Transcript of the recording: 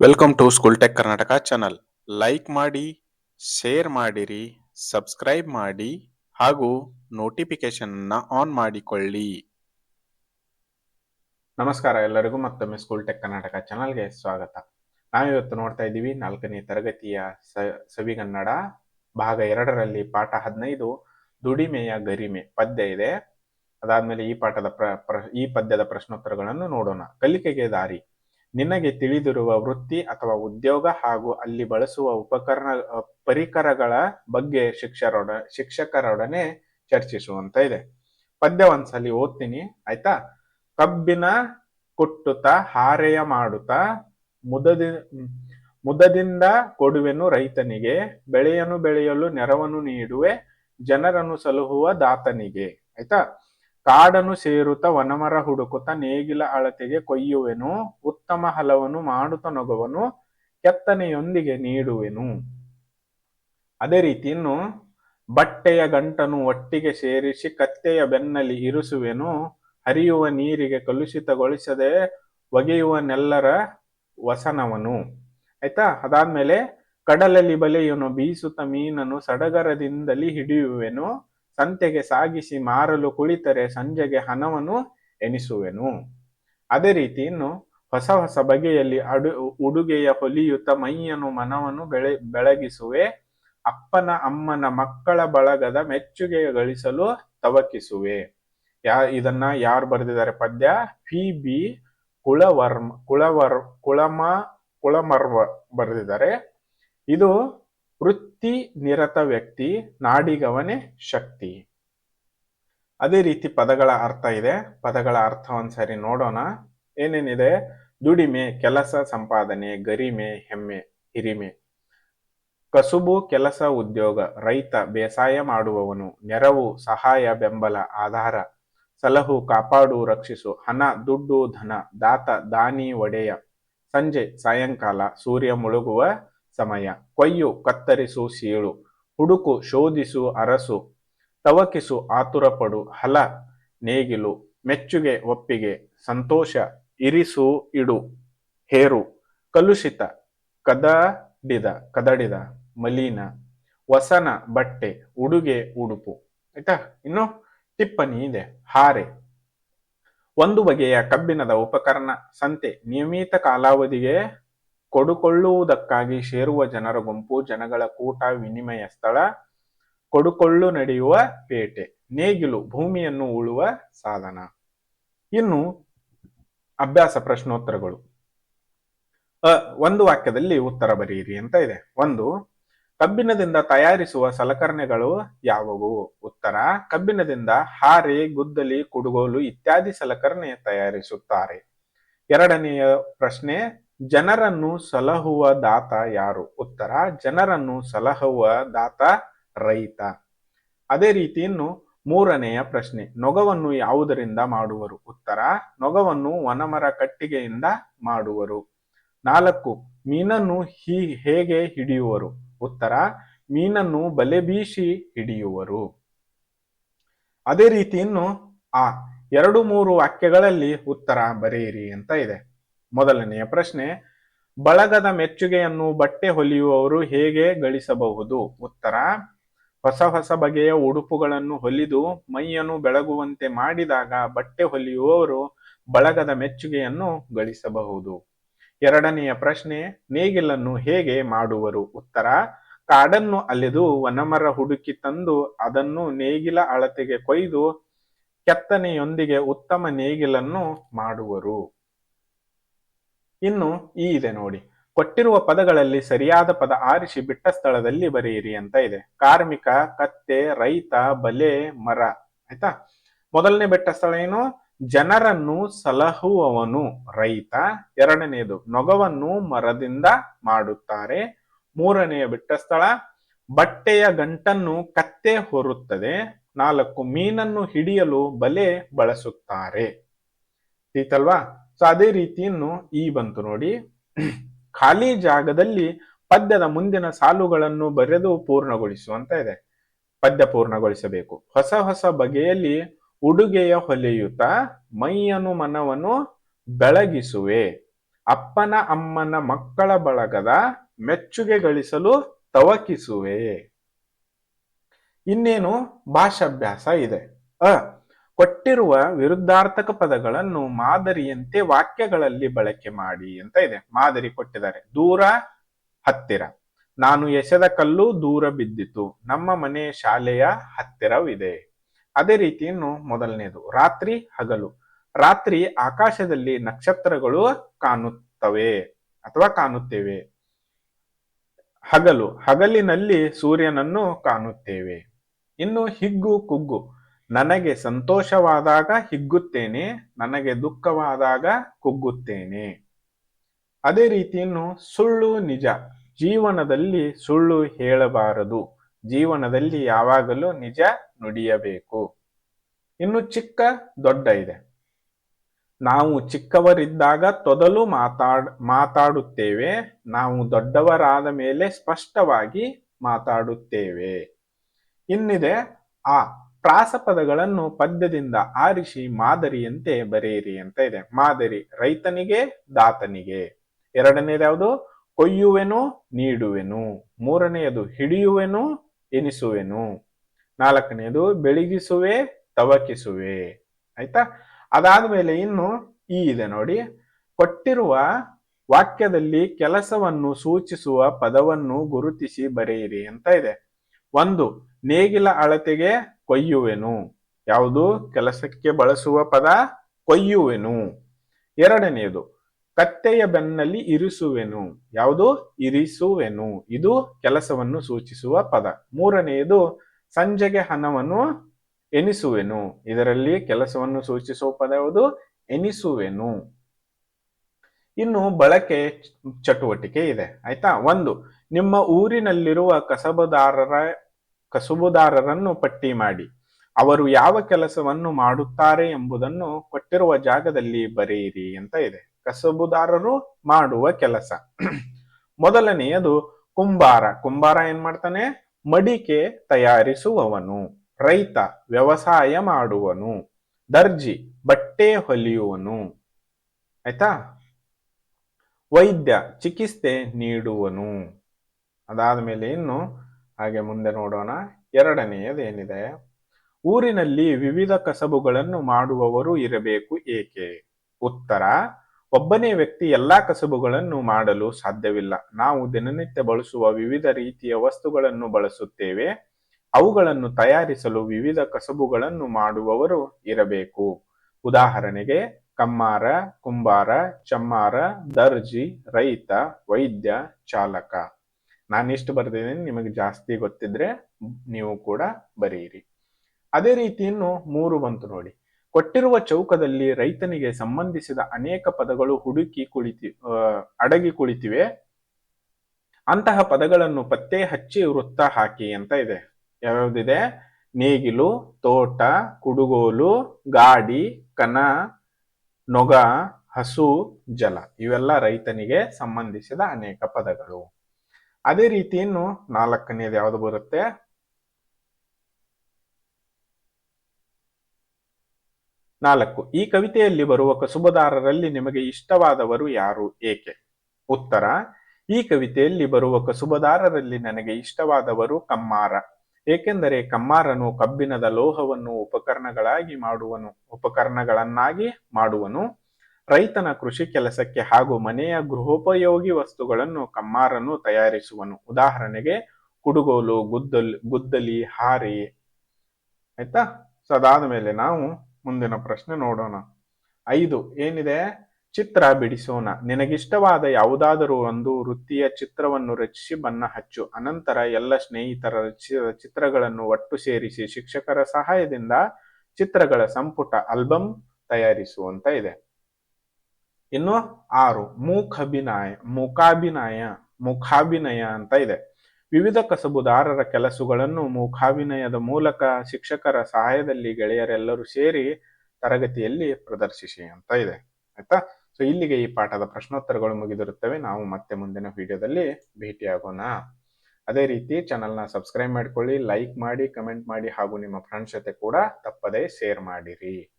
Welcome to school tech Karnataka channel like ಮಾಡಿ share ಮಾಡಿರಿ subscribe ಮಾಡಿ, ಹಾಗೂ ನೋಟಿಫಿಕೇಶನ್ ಆನ್ ಮಾಡಿಕೊಳ್ಳಿ. ನಮಸ್ಕಾರ ಎಲ್ಲರಿಗೂ, ಮತ್ತೊಮ್ಮೆ ಸ್ಕೂಲ್ ಟೆಕ್ ಕರ್ನಾಟಕ ಚಾನಲ್ಗೆ ಸ್ವಾಗತ. ನಾವಿವತ್ತು ನೋಡ್ತಾ ಇದ್ದೀವಿ ನಾಲ್ಕನೇ ತರಗತಿಯ ಸವಿಗನ್ನಡ ಭಾಗ ಎರಡರಲ್ಲಿ ಪಾಠ ಹದಿನೈದು, ದುಡಿಮೆಯ ಗರಿಮೆ ಪದ್ಯ ಇದೆ. ಅದಾದ್ಮೇಲೆ ಈ ಪಾಠದ ಈ ಪದ್ಯದ ಪ್ರಶ್ನೋತ್ತರಗಳನ್ನು ನೋಡೋಣ. ಕಲಿಕೆಗೆ ದಾರಿ. ನಿನಗೆ ತಿಳಿದಿರುವ ವೃತ್ತಿ ಅಥವಾ ಉದ್ಯೋಗ ಹಾಗೂ ಅಲ್ಲಿ ಬಳಸುವ ಉಪಕರಣ ಪರಿಕರಗಳ ಬಗ್ಗೆ ಶಿಕ್ಷರೊಡ, ಶಿಕ್ಷಕರೊಡನೆ ಚರ್ಚಿಸುವಂತ ಇದೆ. ಪದ್ಯ ಒಂದ್ಸಲಿ ಓದ್ತೀನಿ, ಆಯ್ತಾ? ಕಬ್ಬಿನ ಕುಟ್ಟುತ್ತ, ಹಾರೆಯ ಮಾಡುತ್ತಾ, ಮುದದಿ, ಮುದದಿಂದ ಕೊಡುವೆನು ರೈತನಿಗೆ ಬೆಳೆಯನ್ನು ಬೆಳೆಯಲು ನೆರವನ್ನು ನೀಡುವೆ, ಜನರನ್ನು ಸಲಹುವ ದಾತನಿಗೆ, ಆಯ್ತಾ? ಕಾಡನ್ನು ಸೇರುತ್ತ ವನಮರ ಹುಡುಕುತ್ತ ನೇಗಿಲ ಅಳತೆಗೆ ಕೊಯ್ಯುವೆನು, ಉತ್ತಮ ಹಲವನ್ನು ಮಾಡುತ್ತ ನೊಗವನು, ಕೆತ್ತನೆಯೊಂದಿಗೆ ನೀಡುವೆನು. ಅದೇ ರೀತಿ ಇನ್ನು ಬಟ್ಟೆಯ ಗಂಟನ್ನು ಒಟ್ಟಿಗೆ ಸೇರಿಸಿ ಕತ್ತೆಯ ಬೆನ್ನಲ್ಲಿ ಇರಿಸುವೆನು, ಹರಿಯುವ ನೀರಿಗೆ ಕಲುಷಿತಗೊಳಿಸದೆ ಒಗೆಯುವನೆಲ್ಲರ ವಸನವನು. ಆಯ್ತಾ? ಅದಾದ್ಮೇಲೆ ಕಡಲಲ್ಲಿ ಬಲೆಯನ್ನು ಬೀಸುತ್ತ ಮೀನನ್ನು ಸಡಗರದಿಂದಲೇ ಹಿಡಿಯುವೆನು. ಸಂತೆಗೆ ಸಾಗಿಸಿ ಮಾರಲು ಕುಳಿತರೆ ಸಂಜೆಗೆ ಹಣವನ್ನು ಎನಿಸುವೆನು. ಅದೇ ರೀತಿ ಇನ್ನು ಹೊಸ ಹೊಸ ಬಗೆಯಲ್ಲಿ ಅಡು, ಉಡುಗೆಯ ಹೊಲಿಯುತ್ತ ಮೈಯನ್ನು ಮನವನ್ನು ಬೆಳೆ, ಬೆಳಗಿಸುವೆ. ಅಪ್ಪನ ಅಮ್ಮನ ಮಕ್ಕಳ ಬಳಗದ ಮೆಚ್ಚುಗೆ ಗಳಿಸಲು ತವಕಿಸುವೆ. ಯಾ, ಇದನ್ನ ಯಾರು ಬರೆದಿದ್ದಾರೆ ಪದ್ಯ? ಪಿ ಬಿ ಕುಳವರ್ಮ, ಕುಳವರ್, ಕುಳಮ, ಕುಳಮರ್ವ ಬರೆದಿದ್ದಾರೆ. ಇದು ವೃತ್ತಿ ನಿರತ ವ್ಯಕ್ತಿ, ನಾಡಿಗವನೇ ಶಕ್ತಿ. ಅದೇ ರೀತಿ ಪದಗಳ ಅರ್ಥ ಇದೆ. ಪದಗಳ ಅರ್ಥ ಒಂದ್ಸರಿ ನೋಡೋಣ. ಏನೇನಿದೆ? ದುಡಿಮೆ, ಕೆಲಸ ಸಂಪಾದನೆ, ಗರಿಮೆ, ಹೆಮ್ಮೆ, ಹಿರಿಮೆ. ಕಸುಬು, ಕೆಲಸ ಉದ್ಯೋಗ, ರೈತ, ಬೇಸಾಯ ಮಾಡುವವನು, ನೆರವು, ಸಹಾಯ, ಬೆಂಬಲ, ಆಧಾರ, ಸಲಹು, ಕಾಪಾಡು, ರಕ್ಷಿಸು, ಹಣ, ದುಡ್ಡು, ಧನ, ದಾತ, ದಾನಿ, ಒಡೆಯ. ಸಂಜೆ, ಸಾಯಂಕಾಲ, ಸೂರ್ಯ ಮುಳುಗುವ ಸಮಯ. ಕೊಯ್ಯು, ಕತ್ತರಿಸು, ಸೀಳು. ಹುಡುಕು, ಶೋಧಿಸು, ಅರಸು. ತವಕಿಸು, ಆತುರಪಡು. ಹಲ, ನೇಗಿಲು. ಮೆಚ್ಚುಗೆ, ಒಪ್ಪಿಗೆ. ಸಂತೋಷ, ಇರಿಸು, ಇಡು. ಹೇರು. ಕಲುಷಿತ, ಕದಡಿದ ಕದಡಿದ. ಮಲಿನ. ವಸನ, ಬಟ್ಟೆ. ಉಡುಗೆ, ಉಡುಪು. ಆಯ್ತಾ? ಇನ್ನು ಟಿಪ್ಪಣಿ ಇದೆ. ಹಾರೆ. ಒಂದು ಬಗೆಯ ಕಬ್ಬಿಣದ ಉಪಕರಣ. ಸಂತೆ, ನಿಯಮಿತ ಕಾಲಾವಧಿಗೆ ಕೊಡುಕೊಳ್ಳುವುದಕ್ಕಾಗಿ ಸೇರುವ ಜನರ ಗುಂಪು ಜನಗಳ ಕೂಟ ವಿನಿಮಯ ಸ್ಥಳ, ಕೊಡುಕೊಳ್ಳು ನಡೆಯುವ ಪೇಟೆ, ನೇಗಿಲು ಭೂಮಿಯನ್ನು ಉಳುವ ಸಾಧನ. ಇನ್ನು ಅಭ್ಯಾಸ ಪ್ರಶ್ನೋತ್ತರಗಳು. ಅ, ಒಂದು ವಾಕ್ಯದಲ್ಲಿ ಉತ್ತರ ಬರೆಯಿರಿ ಅಂತ ಇದೆ. ಒಂದು, ಕಬ್ಬಿಣದಿಂದ ತಯಾರಿಸುವ ಸಲಕರಣೆಗಳು ಯಾವುವು? ಉತ್ತರ, ಕಬ್ಬಿಣದಿಂದ ಹಾರೆ, ಗುದ್ದಲಿ, ಕುಡುಗೋಲು ಇತ್ಯಾದಿ ಸಲಕರಣೆ ತಯಾರಿಸುತ್ತಾರೆ. ಎರಡನೆಯ ಪ್ರಶ್ನೆ ಜನರನ್ನು ಸಲಹುವ ದಾತ ಯಾರು? ಉತ್ತರ, ಜನರನ್ನು ಸಲಹುವ ದಾತ ರೈತ. ಅದೇ ರೀತಿ ಇನ್ನು ಮೂರನೆಯ ಪ್ರಶ್ನೆ, ನೊಗವನ್ನು ಯಾವುದರಿಂದ ಮಾಡುವರು? ಉತ್ತರ, ನೊಗವನ್ನು ವನಮರ ಕಟ್ಟಿಗೆಯಿಂದ ಮಾಡುವರು. ನಾಲ್ಕು, ಮೀನನ್ನು ಹೀ ಹೇಗೆ ಹಿಡಿಯುವರು? ಉತ್ತರ, ಮೀನನ್ನು ಬಲೆ ಬೀಸಿ ಹಿಡಿಯುವರು. ಅದೇ ರೀತಿ ಇನ್ನು ಆ ಎರಡು ಮೂರು ವಾಕ್ಯಗಳಲ್ಲಿ ಉತ್ತರ ಬರೆಯಿರಿ ಅಂತ ಇದೆ. ಮೊದಲನೆಯ ಪ್ರಶ್ನೆ, ಬಳಗದ ಮೆಚ್ಚುಗೆಯನ್ನು ಬಟ್ಟೆ ಹೊಲಿಯುವವರು ಹೇಗೆ ಗಳಿಸಬಹುದು? ಉತ್ತರ, ಹೊಸ ಹೊಸ ಬಗೆಯ ಉಡುಪುಗಳನ್ನು ಹೊಲಿದು ಮೈಯನ್ನು ಬೆಳಗುವಂತೆ ಮಾಡಿದಾಗ ಬಟ್ಟೆ ಹೊಲಿಯುವವರು ಬಳಗದ ಮೆಚ್ಚುಗೆಯನ್ನು ಗಳಿಸಬಹುದು. ಎರಡನೆಯ ಪ್ರಶ್ನೆ, ನೇಗಿಲನ್ನು ಹೇಗೆ ಮಾಡುವರು? ಉತ್ತರ, ಕಾಡನ್ನು ಅಲೆದು ವನಮರ ಹುಡುಕಿ ತಂದು ಅದನ್ನು ನೇಗಿಲ ಅಳತೆಗೆ ಕೊಯ್ದು ಕೆತ್ತನೆಯೊಂದಿಗೆ ಉತ್ತಮ ನೇಗಿಲನ್ನು ಮಾಡುವರು. ಇನ್ನು ಈ ಇದೆ ನೋಡಿ. ಕೊಟ್ಟಿರುವ ಪದಗಳಲ್ಲಿ ಸರಿಯಾದ ಪದ ಆರಿಸಿ ಬಿಟ್ಟ ಸ್ಥಳದಲ್ಲಿ ಬರೆಯಿರಿ ಅಂತ ಇದೆ. ಕಾರ್ಮಿಕ, ಕತ್ತೆ, ರೈತ, ಬಲೆ, ಮರ. ಆಯ್ತಾ? ಮೊದಲನೇ ಬಿಟ್ಟ ಸ್ಥಳ ಏನು? ಜನರನ್ನು ಸಲಹುವವನು ರೈತ. ಎರಡನೆಯದು ನೊಗವನ್ನು ಮರದಿಂದ ಮಾಡುತ್ತಾರೆ. ಮೂರನೆಯ ಬಿಟ್ಟ ಸ್ಥಳ, ಬಟ್ಟೆಯ ಗಂಟನ್ನು ಕತ್ತೆ ಹೊರುತ್ತದೆ. ನಾಲ್ಕು, ಮೀನನ್ನು ಹಿಡಿಯಲು ಬಲೆ ಬಳಸುತ್ತಾರೆ. ಈತಲ್ವಾ ಸೊ ಅದೇ ರೀತಿ ಇನ್ನು ಈ ಬಂತು ನೋಡಿ. ಖಾಲಿ ಜಾಗದಲ್ಲಿ ಪದ್ಯದ ಮುಂದಿನ ಸಾಲುಗಳನ್ನು ಬರೆದು ಪೂರ್ಣಗೊಳಿಸು ಅಂತ ಇದೆ. ಪದ್ಯ ಪೂರ್ಣಗೊಳಿಸಬೇಕು. ಹೊಸ ಹೊಸ ಬಗೆಯಲ್ಲಿ ಉಡುಗೆಯ ಹೊಲೆಯುತ ಮೈಯನು ಮನವನ್ನು ಬೆಳಗಿಸುವೆ. ಅಪ್ಪನ ಅಮ್ಮನ ಮಕ್ಕಳ ಬಳಗದ ಮೆಚ್ಚುಗೆ ಗಳಿಸಲು ತವಕಿಸುವೆ. ಇನ್ನೇನು ಭಾಷಾಭ್ಯಾಸ ಇದೆ. ಅ ಕೊಟ್ಟಿರುವ ವಿರುದ್ಧಾರ್ಥಕ ಪದಗಳನ್ನು ಮಾದರಿಯಂತೆ ವಾಕ್ಯಗಳಲ್ಲಿ ಬಳಕೆ ಮಾಡಿ ಅಂತ ಇದೆ. ಮಾದರಿ ಕೊಟ್ಟಿದ್ದಾರೆ. ದೂರ ಹತ್ತಿರ. ನಾನು ಎಸೆದ ಕಲ್ಲು ದೂರ ಬಿದ್ದಿತು. ನಮ್ಮ ಮನೆ ಶಾಲೆಯ ಹತ್ತಿರವಿದೆ. ಅದೇ ರೀತಿ ಇನ್ನು ಮೊದಲನೇದು. ರಾತ್ರಿ ಹಗಲು. ರಾತ್ರಿ ಆಕಾಶದಲ್ಲಿ ನಕ್ಷತ್ರಗಳು ಕಾಣುತ್ತವೆ ಅಥವಾ ಕಾಣುತ್ತೇವೆ. ಹಗಲು. ಹಗಲಿನಲ್ಲಿ ಸೂರ್ಯನನ್ನು ಕಾಣುತ್ತೇವೆ. ಇನ್ನು ಹಿಗ್ಗು ಕುಗ್ಗು. ನನಗೆ ಸಂತೋಷವಾದಾಗ ಹಿಗ್ಗುತ್ತೇನೆ, ನನಗೆ ದುಃಖವಾದಾಗ ಕುಗ್ಗುತ್ತೇನೆ. ಅದೇ ರೀತಿಯನ್ನು ಸುಳ್ಳು ನಿಜ. ಜೀವನದಲ್ಲಿ ಸುಳ್ಳು ಹೇಳಬಾರದು. ಜೀವನದಲ್ಲಿ ಯಾವಾಗಲೂ ನಿಜ ನುಡಿಯಬೇಕು. ಇನ್ನು ಚಿಕ್ಕ ದೊಡ್ಡ ಇದೆ. ನಾವು ಚಿಕ್ಕವರಿದ್ದಾಗ ತೊದಲು ಮಾತಾಡ್, ಮಾತಾಡುತ್ತೇವೆ. ನಾವು ದೊಡ್ಡವರಾದ ಮೇಲೆ ಸ್ಪಷ್ಟವಾಗಿ ಮಾತಾಡುತ್ತೇವೆ. ಇನ್ನಿದೆ ಆ ಪ್ರಾಸಪದಗಳನ್ನು ಪದ್ಯದಿಂದ ಆರಿಸಿ ಮಾದರಿಯಂತೆ ಬರೆಯಿರಿ ಅಂತ ಇದೆ. ಮಾದರಿ ರೈತನಿಗೆ, ದಾತನಿಗೆ. ಎರಡನೇದು ಯಾವುದು? ಕೊಯ್ಯುವೆನು, ನೀಡುವೆನು. ಮೂರನೆಯದು ಹಿಡಿಯುವೆನು, ಎನಿಸುವೆನು. ನಾಲ್ಕನೆಯದು ಬೆಳಗಿಸುವೆ, ತವಕಿಸುವೆ. ಆಯ್ತಾ? ಅದಾದ್ಮೇಲೆ ಇನ್ನು ಈ ಇದೆ ನೋಡಿ. ಕೊಟ್ಟಿರುವ ವಾಕ್ಯದಲ್ಲಿ ಕೆಲಸವನ್ನು ಸೂಚಿಸುವ ಪದವನ್ನು ಗುರುತಿಸಿ ಬರೆಯಿರಿ ಅಂತ ಇದೆ. ಒಂದು, ನೇಗಿಲ ಅಳತೆಗೆ ಕೊಯ್ಯುವೆನು. ಯಾವುದು? ಕೆಲಸಕ್ಕೆ ಬಳಸುವ ಪದ ಕೊಯ್ಯುವೆನು. ಎರಡನೆಯದು, ಕತ್ತೆಯ ಬೆನ್ನಲ್ಲಿ ಇರಿಸುವೆನು. ಯಾವುದು? ಇರಿಸುವೆನು. ಇದು ಕೆಲಸವನ್ನು ಸೂಚಿಸುವ ಪದ. ಮೂರನೆಯದು, ಸಂಜೆಗೆ ಹಣವನ್ನು ಎನಿಸುವೆನು. ಇದರಲ್ಲಿ ಕೆಲಸವನ್ನು ಸೂಚಿಸುವ ಪದ ಯಾವುದು? ಎನಿಸುವೆನು. ಇನ್ನು ಬಳಕೆ ಚಟುವಟಿಕೆ ಇದೆ. ಆಯ್ತಾ? ಒಂದು ನಿಮ್ಮ ಊರಿನಲ್ಲಿರುವ ಕಸಬುದಾರರ, ಕಸುಬುದಾರರನ್ನು ಪಟ್ಟಿ ಮಾಡಿ. ಅವರು ಯಾವ ಕೆಲಸವನ್ನು ಮಾಡುತ್ತಾರೆ ಎಂಬುದನ್ನು ಕೊಟ್ಟಿರುವ ಜಾಗದಲ್ಲಿ ಬರೆಯಿರಿ ಅಂತ ಇದೆ. ಕಸಬುದಾರರು ಮಾಡುವ ಕೆಲಸ. ಮೊದಲನೆಯದು, ಕುಂಬಾರ. ಕುಂಬಾರ ಏನ್ ಮಾಡ್ತಾನೆ? ಮಡಿಕೆ ತಯಾರಿಸುವವನು. ರೈತ ವ್ಯವಸಾಯ ಮಾಡುವನು. ದರ್ಜಿ, ಬಟ್ಟೆ ಹೊಲಿಯುವನು. ಆಯ್ತಾ? ವೈದ್ಯ ಚಿಕಿತ್ಸೆ ನೀಡುವನು. ಅದಾದ ಮೇಲೆ ಇನ್ನು ಹಾಗೆ ಮುಂದೆ ನೋಡೋಣ. ಎರಡನೆಯದೇನಿದೆ ಊರಿನಲ್ಲಿ ವಿವಿಧ ಕಸಬುಗಳನ್ನು ಮಾಡುವವರು ಇರಬೇಕು ಏಕೆ? ಉತ್ತರ, ಒಬ್ಬನೇ ವ್ಯಕ್ತಿ ಎಲ್ಲಾ ಕಸಬುಗಳನ್ನು ಮಾಡಲು ಸಾಧ್ಯವಿಲ್ಲ. ನಾವು ದಿನನಿತ್ಯ ಬಳಸುವ ವಿವಿಧ ರೀತಿಯ ವಸ್ತುಗಳನ್ನು ಬಳಸುತ್ತೇವೆ. ಅವುಗಳನ್ನು ತಯಾರಿಸಲು ವಿವಿಧ ಕಸಬುಗಳನ್ನು ಮಾಡುವವರು ಇರಬೇಕು. ಉದಾಹರಣೆಗೆ, ಕಮ್ಮಾರ, ಕುಂಬಾರ, ಚಮ್ಮಾರ, ದರ್ಜಿ, ರೈತ, ವೈದ್ಯ, ಚಾಲಕ. ನಾನಿಷ್ಟು ಬರೆದಿದ್ದೀನಿ ನಿಮಗೆ ಜಾಸ್ತಿ ಗೊತ್ತಿದ್ರೆ ನೀವು ಕೂಡ ಬರೆಯಿರಿ ಅದೇ ರೀತಿಯನ್ನು ಮೂರು ಬಂತು ನೋಡಿ. ಕೊಟ್ಟಿರುವ ಚೌಕದಲ್ಲಿ ರೈತನಿಗೆ ಸಂಬಂಧಿಸಿದ ಅನೇಕ ಪದಗಳು ಹುಡುಕಿ ಕುಳಿತಿ ಅಡಗಿ ಕುಳಿತಿವೆ. ಅಂತಹ ಪದಗಳನ್ನು ಪತ್ತೆ ಹಚ್ಚಿ ವೃತ್ತ ಹಾಕಿ ಅಂತ ಇದೆ. ಯಾವ್ಯಾವ್ದಿದೆ? ನೇಗಿಲು, ತೋಟ, ಕುಡುಗೋಲು, ಗಾಡಿ, ಕನ, ನೊಗ, ಹಸು, ಜಲ. ಇವೆಲ್ಲ ರೈತನಿಗೆ ಸಂಬಂಧಿಸಿದ ಅನೇಕ ಪದಗಳು. ಅದೇ ರೀತಿ ಇನ್ನು ನಾಲ್ಕನೇದು ಯಾವುದು ಬರುತ್ತೆ? ನಾಲ್ಕು. ಈ ಕವಿತೆಯಲ್ಲಿ ಬರುವ ಕಸುಬುದಾರರಲ್ಲಿ ನಿಮಗೆ ಇಷ್ಟವಾದವರು ಯಾರು? ಏಕೆ? ಉತ್ತರ. ಈ ಕವಿತೆಯಲ್ಲಿ ಬರುವ ಕಸುಬುದಾರರಲ್ಲಿ ನನಗೆ ಇಷ್ಟವಾದವರು ಕಮ್ಮಾರ. ಏಕೆಂದರೆ ಕಮ್ಮಾರನು ಕಬ್ಬಿಣದ ಲೋಹವನ್ನು ಉಪಕರಣಗಳಾಗಿ ಮಾಡುವನು, ಉಪಕರಣಗಳನ್ನಾಗಿ ಮಾಡುವನು. ರೈತನ ಕೃಷಿ ಕೆಲಸಕ್ಕೆ ಹಾಗೂ ಮನೆಯ ಗೃಹೋಪಯೋಗಿ ವಸ್ತುಗಳನ್ನು ಕಮ್ಮಾರನು ತಯಾರಿಸುವನು. ಉದಾಹರಣೆಗೆ ಕುಡುಗೋಲು, ಗುದ್ದಲ್, ಗುದ್ದಲಿ, ಹಾರಿ. ಆಯ್ತಾ? ಸೊ ಅದಾದ ಮೇಲೆ ನಾವು ಮುಂದಿನ ಪ್ರಶ್ನೆ ನೋಡೋಣ. ಐದು, ಏನಿದೆ? ಚಿತ್ರ ಬಿಡಿಸೋಣ. ನಿನಗಿಷ್ಟವಾದ ಯಾವುದಾದರೂ ಒಂದು ವೃತ್ತಿಯ ಚಿತ್ರವನ್ನು ರಚಿಸಿ ಬಣ್ಣ ಹಚ್ಚು. ಅನಂತರ ಎಲ್ಲ ಸ್ನೇಹಿತರ ಚಿತ್ರಗಳನ್ನು ಒಟ್ಟು ಸೇರಿಸಿ ಶಿಕ್ಷಕರ ಸಹಾಯದಿಂದ ಚಿತ್ರಗಳ ಸಂಪುಟ ಆಲ್ಬಮ್ ತಯಾರಿಸುವಂತ ಇದೆ. ಇನ್ನು ಆರು, ಮೂಖಭಿನಯ ಮೂಕಾಭಿನಯ ಮುಖಾಭಿನಯ ಅಂತ ಇದೆ. ವಿವಿಧ ಕಸಬುದಾರರ ಕೆಲಸಗಳನ್ನು ಮೂಕಾಭಿನಯದ ಮೂಲಕ ಶಿಕ್ಷಕರ ಸಹಾಯದಲ್ಲಿ ಗೆಳೆಯರೆಲ್ಲರೂ ಸೇರಿ ತರಗತಿಯಲ್ಲಿ ಪ್ರದರ್ಶಿಸಿ ಅಂತ ಇದೆ. ಆಯ್ತಾ? ಸೊ ಇಲ್ಲಿಗೆ ಈ ಪಾಠದ ಪ್ರಶ್ನೋತ್ತರಗಳು ಮುಗಿದಿರುತ್ತವೆ. ನಾವು ಮತ್ತೆ ಮುಂದಿನ ವಿಡಿಯೋದಲ್ಲಿ ಭೇಟಿಯಾಗೋಣ. ಅದೇ ರೀತಿ ಚಾನಲ್ನ ಸಬ್ಸ್ಕ್ರೈಬ್ ಮಾಡ್ಕೊಳ್ಳಿ, ಲೈಕ್ ಮಾಡಿ, ಕಮೆಂಟ್ ಮಾಡಿ ಹಾಗೂ ನಿಮ್ಮ ಫ್ರೆಂಡ್ಸ್ ಜೊತೆ ಕೂಡ ತಪ್ಪದೇ ಶೇರ್ ಮಾಡಿರಿ.